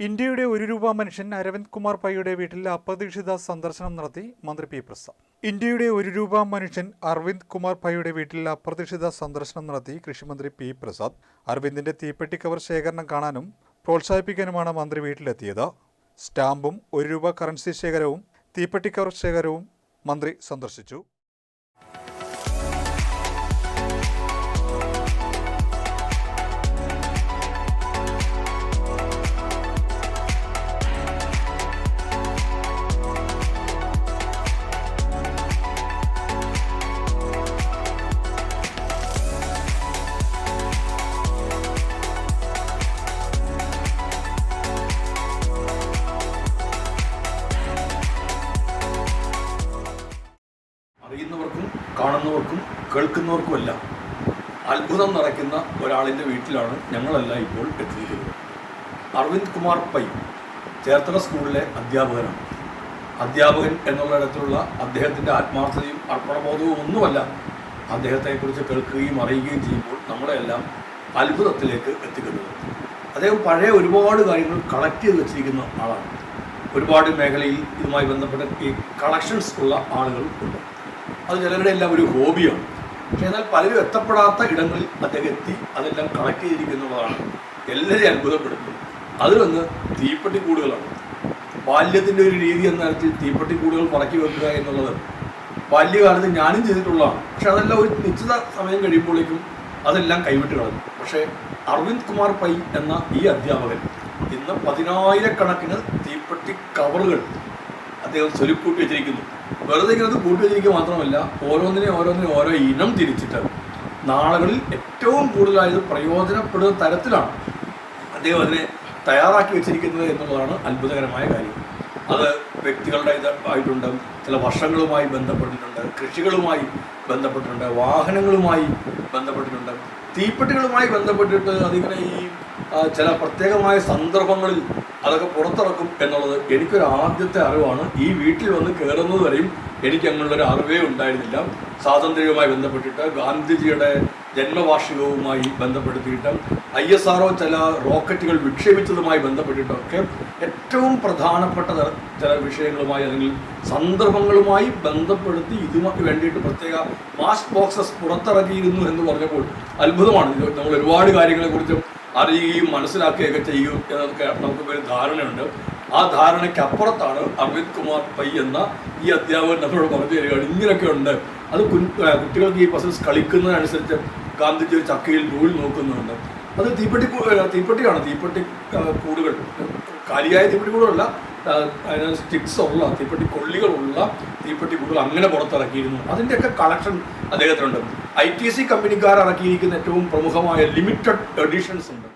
ഇന്ത്യയുടെ ഒരു രൂപ മനുഷ്യൻ അരവിന്ദ് കുമാർ പൈയുടെ വീട്ടിൽ അപ്രതീക്ഷിത സന്ദർശനം നടത്തി മന്ത്രി പി പ്രസാദ്. ഇന്ത്യയുടെ ഒരു രൂപ മനുഷ്യൻ അരവിന്ദ് കുമാർ പൈയുടെ വീട്ടിൽ അപ്രതീക്ഷിത സന്ദർശനം നടത്തി കൃഷിമന്ത്രി പി പ്രസാദ്. അരവിന്ദിന്റെ തീപ്പെട്ടി കവർ ശേഖരണം കാണാനും പ്രോത്സാഹിപ്പിക്കാനുമാണ് മന്ത്രി വീട്ടിലെത്തിയത്. സ്റ്റാമ്പും ഒരു രൂപ കറൻസി ശേഖരവും തീപ്പെട്ടി കവർ ശേഖരവും മന്ത്രി സന്ദർശിച്ചു. അറിയുന്നവർക്കും കാണുന്നവർക്കും കേൾക്കുന്നവർക്കും കേൾക്കുന്നവർക്കുമെല്ലാം അത്ഭുതം നിറയ്ക്കുന്ന ഒരാളിന്റെ വീട്ടിലാണ് ഞങ്ങളെല്ലാം ഇപ്പോൾ എത്തിയിരിക്കുന്നത്. അരവിന്ദ് കുമാർ പൈ ചേർത്തല സ്കൂളിലെ അധ്യാപകനാണ്. അധ്യാപകൻ എന്നുള്ള ഇടത്തിലുള്ള അദ്ദേഹത്തിന്റെ ആത്മാർത്ഥതയും അർപ്പണബോധവും ഒന്നുമല്ല. അദ്ദേഹത്തെക്കുറിച്ച് കേൾക്കുകയും അറിയുകയും ചെയ്യുമ്പോൾ നമ്മളെല്ലാം അത്ഭുതത്തിലേക്ക് എത്തിക്കുന്നത് അദ്ദേഹം പഴയ ഒരുപാട് കാര്യങ്ങൾ കളക്ട് ചെയ്ത് വെച്ചിരിക്കുന്ന ആളാണ്. ഒരുപാട് മേഖലയിൽ ഇതുമായി ബന്ധപ്പെട്ട ഈ കളക്ഷൻസ് ഉള്ള ആളുകൾ ഉണ്ട്. അത് ചിലരുടെ എല്ലാം ഒരു ഹോബിയാണ്. പക്ഷേ എന്നാൽ പലരും എത്തപ്പെടാത്ത ഇടങ്ങളിൽ അദ്ദേഹം എത്തി അതെല്ലാം കണക്ട് ചെയ്തിരിക്കുന്നതാണ്. എല്ലാവരെയും അത്ഭുതപ്പെടുത്തുന്നത് അതിലൊന്ന് തീപ്പെട്ടിക്കൂടുകളാണ് ബാല്യത്തിന്റെ ഒരു രീതി എന്ന തരത്തിൽ തീപ്പെട്ടിക്കൂടുകൾ പറക്കി വെക്കുക എന്നുള്ളത് ബാല്യകാലത്ത് ഞാനും ചെയ്തിട്ടുള്ളതാണ്. പക്ഷെ അതെല്ലാം ഒരു നിശ്ചിത സമയം കഴിയുമ്പോഴേക്കും അതെല്ലാം കൈവിട്ട് കളഞ്ഞു. പക്ഷേ അരവിന്ദ് കുമാർ പൈ എന്ന ഈ അധ്യാപകൻ ഇന്ന് പതിനായിരക്കണക്കിന് തീപ്പെട്ടി കവറുകൾ അദ്ദേഹം സ്വരുക്കൂട്ടി വെച്ചിരിക്കുന്നു. വെറുതെ ഇങ്ങനെ കൂട്ടി വെച്ചിരിക്കുക മാത്രമല്ല ഓരോന്നിനെ ഓരോന്നിനെ ഓരോ ഇനം തിരിച്ചിട്ട് നാളുകളിൽ ഏറ്റവും കൂടുതലായത് പ്രയോജനപ്പെടുന്ന തരത്തിലാണ് അദ്ദേഹം അതിനെ തയ്യാറാക്കി വെച്ചിരിക്കുന്നത് എന്നുള്ളതാണ് അത്ഭുതകരമായ കാര്യം. അത് വ്യക്തികളുടെ ഇതായിട്ടുണ്ട് ചില വർഷങ്ങളുമായി ബന്ധപ്പെട്ടിട്ടുണ്ട് കൃഷികളുമായി ബന്ധപ്പെട്ടിട്ടുണ്ട് വാഹനങ്ങളുമായി ബന്ധപ്പെട്ടിട്ടുണ്ട് തീപ്പെട്ടികളുമായി ബന്ധപ്പെട്ടിട്ട് അതിങ്ങനെ ഈ ചില പ്രത്യേകമായ സന്ദർഭങ്ങളിൽ അതൊക്കെ പുറത്തിറക്കും എന്നുള്ളത് എനിക്കൊരു ആദ്യത്തെ അറിവാണ്. ഈ വീട്ടിൽ വന്ന് കയറുന്നത് വരെയും എനിക്ക് അങ്ങനെയുള്ളൊരു അറിവേ ഉണ്ടായിരുന്നില്ല. സ്വാതന്ത്ര്യവുമായി ബന്ധപ്പെട്ടിട്ട് ഗാന്ധിജിയുടെ ജന്മവാർഷികവുമായി ബന്ധപ്പെടുത്തിയിട്ട് ഐ എസ് ആർഒ ചില റോക്കറ്റുകൾ വിക്ഷേപിച്ചതുമായി ബന്ധപ്പെട്ടിട്ടൊക്കെ ഏറ്റവും പ്രധാനപ്പെട്ട ചില വിഷയങ്ങളുമായി അല്ലെങ്കിൽ സന്ദർഭങ്ങളുമായി ബന്ധപ്പെടുത്തി ഇതുമായി വേണ്ടിയിട്ട് പ്രത്യേക മാസ് ബോക്സസ് പുറത്തിറക്കിയിരുന്നു എന്ന് പറഞ്ഞപ്പോൾ അത്ഭുതമാണ്. നമ്മൾ ഒരുപാട് കാര്യങ്ങളെക്കുറിച്ചും അറിയുകയും മനസ്സിലാക്കുകയൊക്കെ ചെയ്യും എന്നൊക്കെ നമുക്ക് ഒരു ധാരണയുണ്ട്. ആ ധാരണയ്ക്ക് അപ്പുറത്താണ് അമിത് കുമാർ പൈ എന്ന ഈ അധ്യാപകൻ നമ്മളോട് പറഞ്ഞു തരികയാണ്. ഇങ്ങനെയൊക്കെ ഉണ്ട് അത് കുട്ടികൾക്ക് ഈ പസിൽസ് കളിക്കുന്നതിനനുസരിച്ച് ഗാന്ധിജി ഒരു ചക്കയിൽ നൂൽ നോക്കുന്നുണ്ട്. അത് തീപ്പെട്ടി തീപ്പെട്ടിയാണ്. തീപ്പെട്ടി കൂടുകൾ. കാലിയായ തീപ്പെട്ടി കൂടുകളല്ല അതിന് സ്റ്റിക്സ് ഉള്ള തീപ്പെട്ടി കൊള്ളികളുള്ള തീപ്പെട്ടി കൂടുതൽ അങ്ങനെ പുറത്തിറക്കിയിരുന്നു. അതിന്റെയൊക്കെ കളക്ഷൻ അദ്ദേഹത്തിനുണ്ട്. ഐ ടി സി കമ്പനിക്കാർ ഇറക്കിയിരിക്കുന്ന ഏറ്റവും പ്രമുഖമായ ലിമിറ്റഡ് എഡിഷൻസ് ഉണ്ട്.